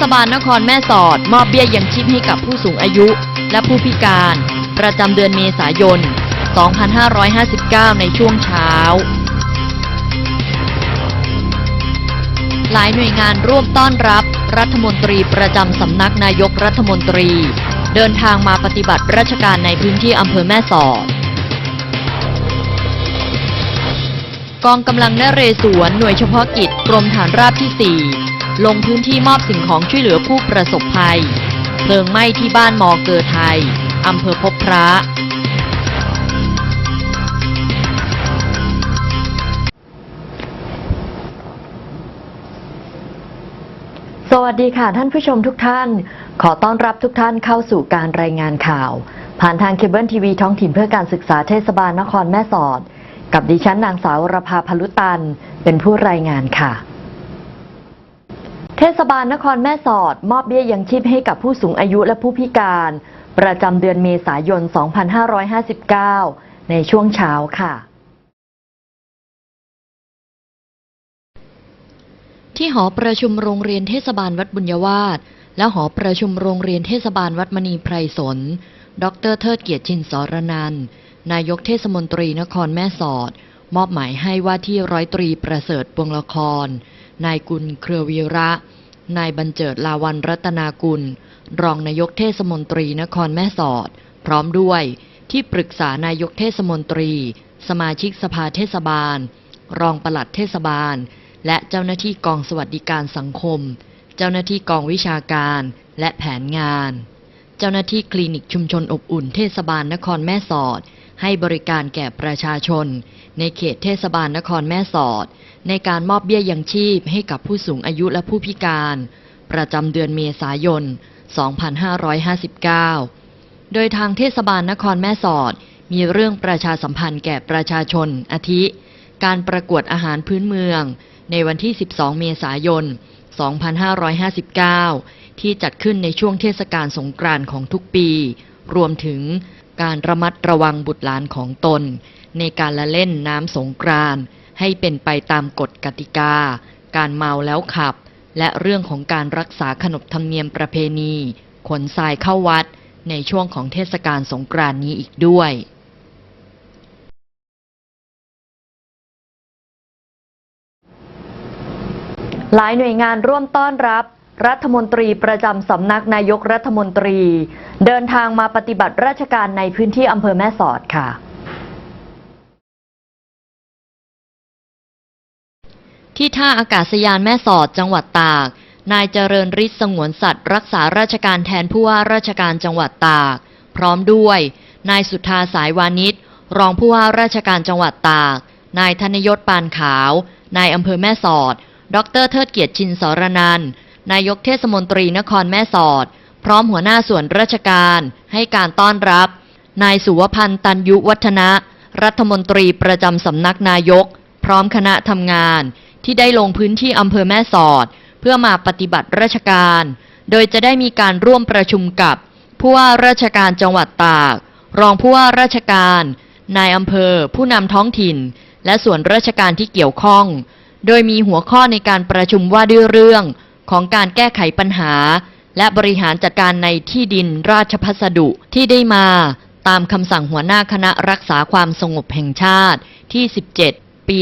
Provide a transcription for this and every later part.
ศบาลนครแม่สอด มอบเบี้ยยังชีพให้กับผู้สูงอายุ และผู้พิการ ประจำเดือนเมษายน 2559 ในช่วงเช้า หลายหน่วยงานร่วมต้อนรับ รัฐมนตรีประจำสำนักนายกรัฐมนตรี เดินทางมาปฏิบัติราชการในพื้นที่อำเภอแม่สอดกองกำลังนเรศวรหน่วยเฉพาะกิจกรมฐานราบที่ 4 ลงพื้นที่มอบสิ่งของช่วยเหลือผู้ประสบภัย เพลิงไหม้ที่บ้านมอเกอไทย อำเภอพบพระสวัสดีค่ะท่านผู้ชมทุกท่าน ขอต้อนรับทุกท่านเข้าสู่การรายงานข่าว ผ่านทางเคเบิลทีวีท้องถิ่นเพื่อการศึกษาเทศบาลนครแม่สอด กับดิฉันนางสาวรภาพลุตัน เป็นผู้รายงานค่ะ เทศบาลนครแม่สอด มอบเบี้ยยังชีพให้กับผู้สูงอายุและผู้พิการ ประจำเดือนเมษายน 2559 ในช่วงเช้าค่ะ ที่หอประชุมโรงเรียนเทศบาลวัดบุญยวาสและหอประชุมโรงเรียนเทศบาลวัดมณีไพรสน ดรเทิดเกียรติชินสรนัน นายกเทศมนตรีนครแม่สอด มอบหมายให้ว่าที่ร้อยตรีประเสริฐปวงละคร นายกุลเครือวีระ นายบรรเจิดลาวันรัตนากุล รองนายกเทศมนตรีนครแม่สอด พร้อมด้วยที่ปรึกษานายกเทศมนตรี สมาชิกสภาเทศบาล รองปลัดเทศบาล และเจ้าหน้าที่กองสวัสดิการสังคม เจ้าหน้าที่กองวิชาการและแผนงาน เจ้าหน้าที่คลินิกชุมชนอบอุ่นเทศบาลนครแม่สอด ให้บริการแก่ประชาชน ในเขตเทศบาลนครแม่สอด ในการมอบเบี้ยยังชีพให้กับผู้สูงอายุและผู้พิการ ประจำเดือนเมษายน 2559 โดยทางเทศบาลนครแม่สอด มีเรื่องประชาสัมพันธ์แก่ประชาชน อาทิ การประกวดอาหารพื้นเมือง ในวันที่ 12 เมษายน 2559 ที่จัดขึ้นในช่วงเทศกาลสงกรานต์ของทุกปี รวมถึง การระมัดระวังบุตรหลานของตน ในการละเล่นน้ำสงกรานต์ให้เป็นไปตามกฎกติกา การเมาแล้วขับ และเรื่องของการรักษาขนบธรรมเนียมประเพณี ขนทรายเข้าวัดในช่วงของเทศกาลสงกรานต์นี้อีกด้วยหลายหน่วยงานร่วมต้อนรับ รัฐมนตรีประจำสำนักนายกรัฐมนตรี เดินทางมาปฏิบัติราชการในพื้นที่อำเภอแม่สอดค่ะที่ท่าอากาศยานแม่สอดจังหวัดตาก นายเจริญฤทธิ์สงวนสัตว์ รักษาราชการแทนผู้ว่าราชการจังหวัดตาก พร้อมด้วย นายสุธาสายวานิชรองผู้ว่าราชการจังหวัดตาก นายธนยศปานขาว นายอำเภอแม่สอด ดรเทิดเกียรติชินสรนันท์ นายกเทศมนตรีนครแม่สอด พร้อมหัวหน้าส่วนราชการให้การต้อนรับ นายสุวพันธ์ตันยุวัฒนะ รัฐมนตรีประจำสำนักนายก พร้อมคณะทำงาน ที่ได้ลงพื้นที่อำเภอแม่สอด เพื่อมาปฏิบัติราชการ โดยจะได้มีการร่วมประชุมกับผู้ว่าราชการจังหวัดตาก รองผู้ว่าราชการ นายอำเภอ ผู้นำท้องถิ่น และส่วนราชการที่เกี่ยวข้อง โดยมีหัวข้อในการประชุมว่าด้วยเรื่อง ของการแก้ไขปัญหา และบริหารจัดการในที่ดินราชพัสดุที่ได้มาตามคำสั่งหัวหน้าคณะรักษาความสงบแห่งชาติที่ 17 ปี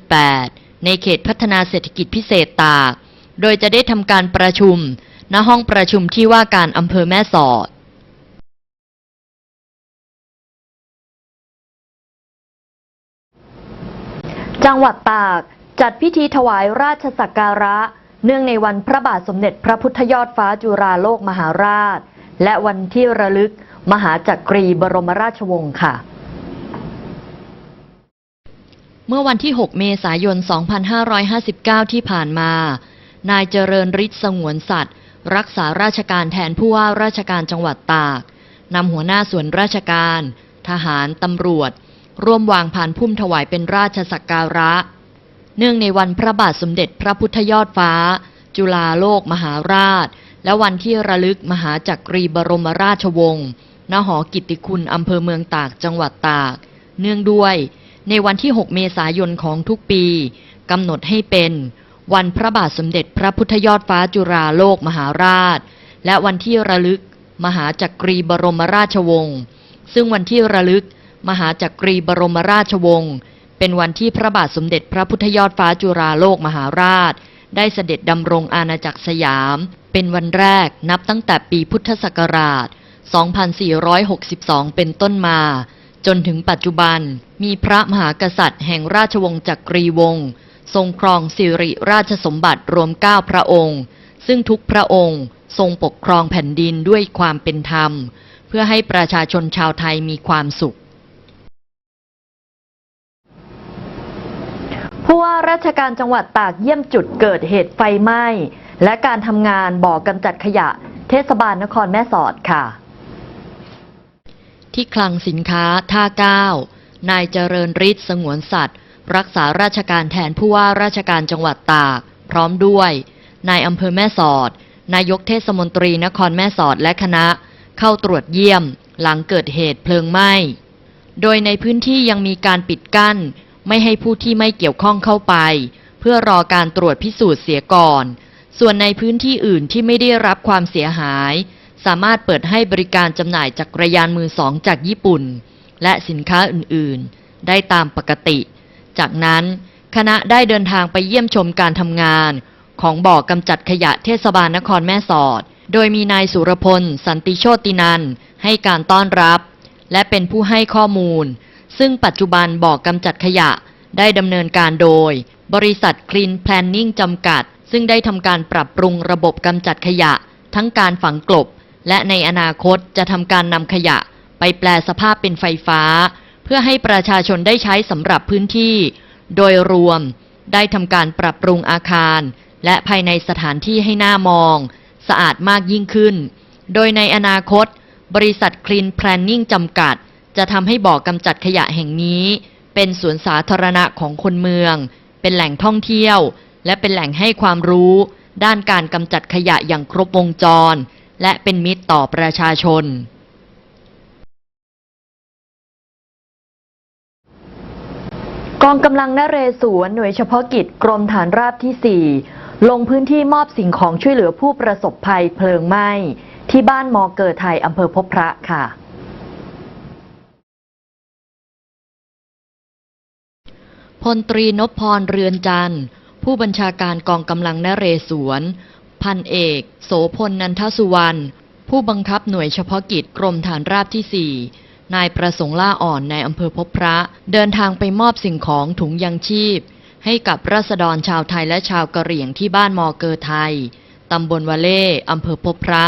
2558 ในเขตพัฒนาเศรษฐกิจพิเศษตาก โดยจะได้ทำการประชุม ณ ห้องประชุมที่ว่าการอำเภอแม่สอดจังหวัดตาก จัดพิธีถวายราชสักการะ เนื่องในวันพระบาทสมเด็จพระพุทธยอดฟ้าจุฬาโลกมหาราช และวันที่ระลึกมหาจักรีบรมราชวงศ์ค่ะ เมื่อวันที่ 6 เมษายน 2559 ที่ผ่านมา นายเจริญฤทธิ์สงวนสัตว์ รักษาราชการแทนผู้ว่าราชการจังหวัดตาก นำหัวหน้าส่วนราชการ ทหาร ตำรวจ ร่วมวางผ่านพุ่มถวายเป็นราชสักการะ เนื่องในวันพระบาทสมเด็จพระพุทธยอดฟ้า จุฬาโลกมหาราช และวันที่ระลึกมหาจักรีบรมราชวงศ์ณหอกิตติคุณอำเภอเมืองตากจังหวัดตาก เนื่องด้วย ในวันที่ 6 เมษายนของทุกปีกำหนดให้เป็น วันพระบาทสมเด็จพระพุทธยอดฟ้าจุฬาโลกมหาราช และวันที่ระลึก มหาจักรีบรมราชวงศ์ซึ่งวันที่ระลึก มหาจักรีบรมราชวงศ์ เป็นวันที่พระบาทสมเด็จพระพุทธยอดฟ้าจุฬาโลกมหาราช ได้เสด็จดำรงอาณาจักรสยาม เป็นวันแรกนับตั้งแต่ปีพุทธศักราช 2462 เป็นต้นมา จนถึงปัจจุบันมีพระมหากษัตริย์แห่งราชวงศ์จักรีวงศ์ทรงครองสิริราชสมบัติรวม 9 พระองค์ ซึ่งทุกพระองค์ทรงปกครองแผ่นดินด้วยความเป็นธรรม เพื่อให้ประชาชนชาวไทยมีความสุข ผู้ ว่าราชการจังหวัดตากเยี่ยมจุดเกิดเหตุไฟไหม้ และการทำงานบ่อกำจัดขยะ เทศบาลนครแม่สอดค่ะ ที่คลังสินค้าท่าเก้านายเจริญฤทธิ์สงวนสัตว์ รักษาราชการแทนผู้ว่าราชการจังหวัดตาก พร้อมด้วยนายอำเภอแม่สอด นายกเทศมนตรีนครแม่สอดและคณะ เข้าตรวจเยี่ยม หลังเกิดเหตุเพลิงไหม้ โดยในพื้นที่ยังมีการปิดกั้น ไม่ให้ผู้ที่ไม่เกี่ยวข้องเข้าไป เพื่อรอการตรวจพิสูจน์เสียก่อน ส่วนในพื้นที่อื่นที่ไม่ได้รับความเสียหาย สามารถเปิดให้บริการจำหน่ายจักรยานมือสองจากญี่ปุ่น และสินค้าอื่นๆ ได้ตามปกติ จากนั้นคณะได้เดินทางไปเยี่ยมชมการทำงาน ของบ่อกำจัดขยะเทศบาลนครแม่สอด โดยมีนายสุรพล สันติโชตินันท์ให้การต้อนรับ และเป็นผู้ให้ข้อมูล ซึ่งปัจจุบันบ่อกำจัดขยะได้ดำเนินการโดย บริษัท Clean Planning จำกัด ซึ่งได้ทำการปรับปรุงระบบกำจัดขยะ ทั้งการฝังกลบ และในอนาคตจะทำการนำขยะ ไปแปลสภาพเป็นไฟฟ้า เพื่อให้ประชาชนได้ใช้สำหรับพื้นที่ โดยรวม ได้ทำการปรับปรุงอาคาร และภายในสถานที่ให้หน่ามอง สะอาดมากยิ่งขึ้น โดยในอนาคต บริษัท Clean Planning จำกัด จะทำให้บ่อกำจัดขยะแห่งนี้ เป็นสวนสาธารณะของคนเมือง เป็นแหล่งท่องเที่ยว และเป็นแหล่งให้ความรู้ ด้านการกำจัดขยะอย่างครบวงจร และเป็นมิตรต่อประชาชน กองกำลังนเรศวรหน่วยเฉพาะกิจกรมฐานราบที่ 4 ลงพื้นที่มอบสิ่งของช่วยเหลือผู้ประสบภัยเพลิงไหม้ที่บ้านมอเกิดไทยอำเภอพบพระค่ะ พลตรีนพพรเรือนจันทร์ ผู้บัญชาการกองกำลังนเรศวร พันเอก โสพลนันทสุวรรณ ผู้บังคับหน่วยเฉพาะกิจกรมฐานราบที่ 4 นายประสงค์ล่าอ่อนในอำเภอพบพระ เดินทางไปมอบสิ่งของถุงยังชีพ ให้กับราษฎรชาวไทยและชาวกะเหรี่ยงที่บ้านมอเกอไทย ตำบลวาเล่อำเภอพบพระ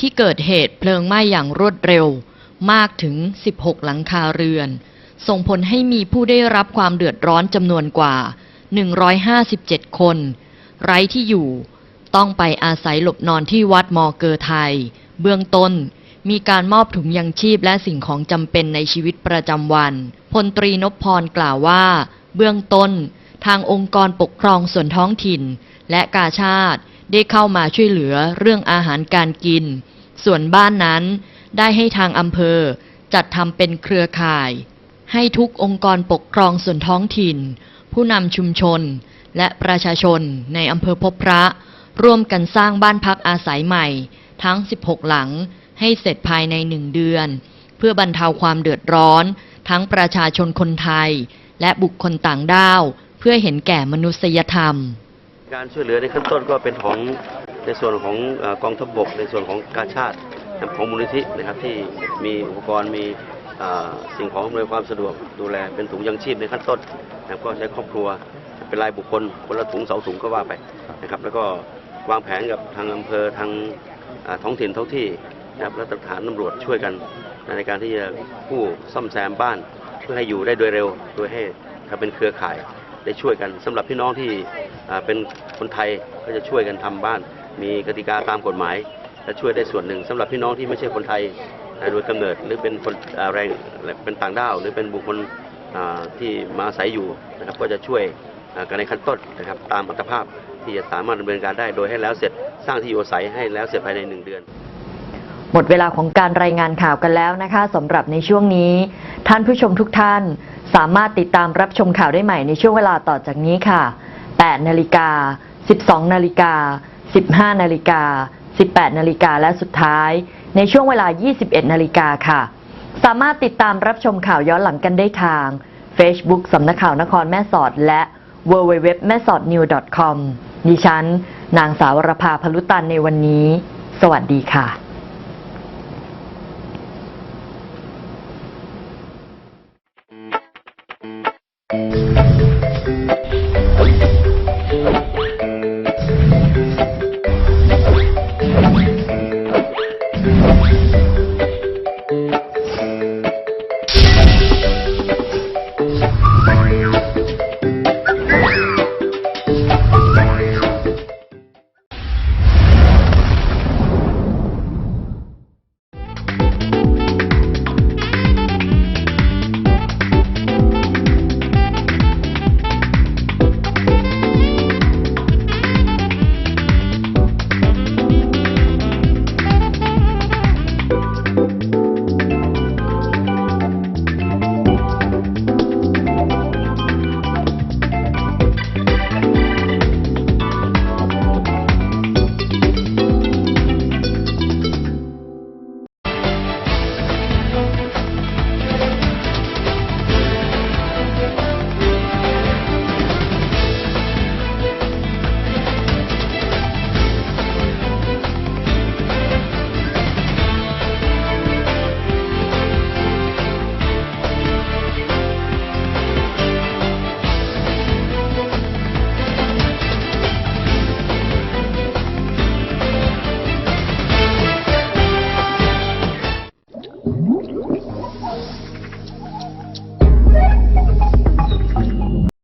ที่เกิดเหตุเพลิงไหม้อย่างรวดเร็ว มากถึง 16 หลังคาเรือน ส่งผลให้มีผู้ได้รับความเดือดร้อนจำนวนกว่า 157 คน ไร้ที่อยู่ ต้องไปอาศัยหลบนอนที่วัดมอเกอไทย เบื้องต้นมีการมอบถุงยังชีพและสิ่งของจำเป็นในชีวิตประจำวัน พลตรีนพพรกล่าวว่า เบื้องต้น ทางองค์กรปกครองส่วนท้องถิ่น และกาชาติได้เข้ามาช่วยเหลือเรื่องอาหารการกิน ส่วนบ้านนั้น ได้ให้ทางอำเภอ จัดทำเป็นเครือข่าย ให้ทุกองค์กรปกครองส่วนท้องถิ่น ผู้นำชุมชน และประชาชนในอำเภอพบพระ ร่วมกันสร้างบ้านพักอาศัยใหม่ ทั้ง 16 หลัง ให้เสร็จภายในหนึ่งเดือน เพื่อบรรเทาความเดือดร้อน ทั้งประชาชนคนไทย และบุคคลต่างด้าว เพื่อเห็นแก่มนุษยธรรม การช่วยเหลือในขั้นต้นก็เป็นของในส่วนของกองทัพบกในส่วนของกาชาติของมูลนิธินะครับที่มีอุปกรณ์มี สิ่งของอำนวยความสะดวกดูแลเป็นถุงยังชีพในขั้นต้นนะครับก็ใช้ครอบครัวเป็นรายบุคคลคนละถุงเสาถุงก็ว่าไปนะครับ แล้วก็วางแผนกับทางอำเภอทางท้องถิ่นท้องที่นะครับและทหารตำรวจช่วยกัน ในการที่จะผู้ซ่อมแซมบ้าน เพื่อให้อยู่ได้โดยเร็ว โดยให้ถ้าเป็นเครือข่ายได้ช่วยกันสำหรับพี่น้องที่เป็นคนไทยก็จะช่วยกันทำบ้าน มีกติกาตามกฎหมายและช่วยได้ส่วนหนึ่งสำหรับพี่น้องที่ไม่ใช่คนไทย โดยกำเนิดหรือเป็นคนแรงเป็นต่างด้าว หรือเป็นบุคคลที่มาอาศัยอยู่นะครับก็จะช่วยอ่ากันในขั้นต้นนะครับตามอัตภาพที่จะสามารถดำเนินการได้โดยให้แล้วเสร็จสร้างที่อยู่อาศัยให้แล้วเสร็จภายในหนึ่งเดือน หมดเวลาของการรายงานข่าวกันแล้วนะคะสำหรับในช่วงนี้ ท่านผู้ชมทุกท่านสามารถติดตามรับชมข่าวได้ใหม่ในช่วงเวลาต่อจากนี้ค่ะ 8 นาฬิกา 12 นาฬิกา 15 นาฬิกา 18 นาฬิกาและสุดท้าย ในช่วงเวลา 21 นาฬิกาค่ะ สามารถติดตามรับชมข่าวย้อนหลังกันได้ทาง Facebook สำนักข่าวนครแม่สอด และ w w w แม่สอด new com ดิฉัน นางสาวรภาพลุตันในวันนี้ สวัสดีค่ะ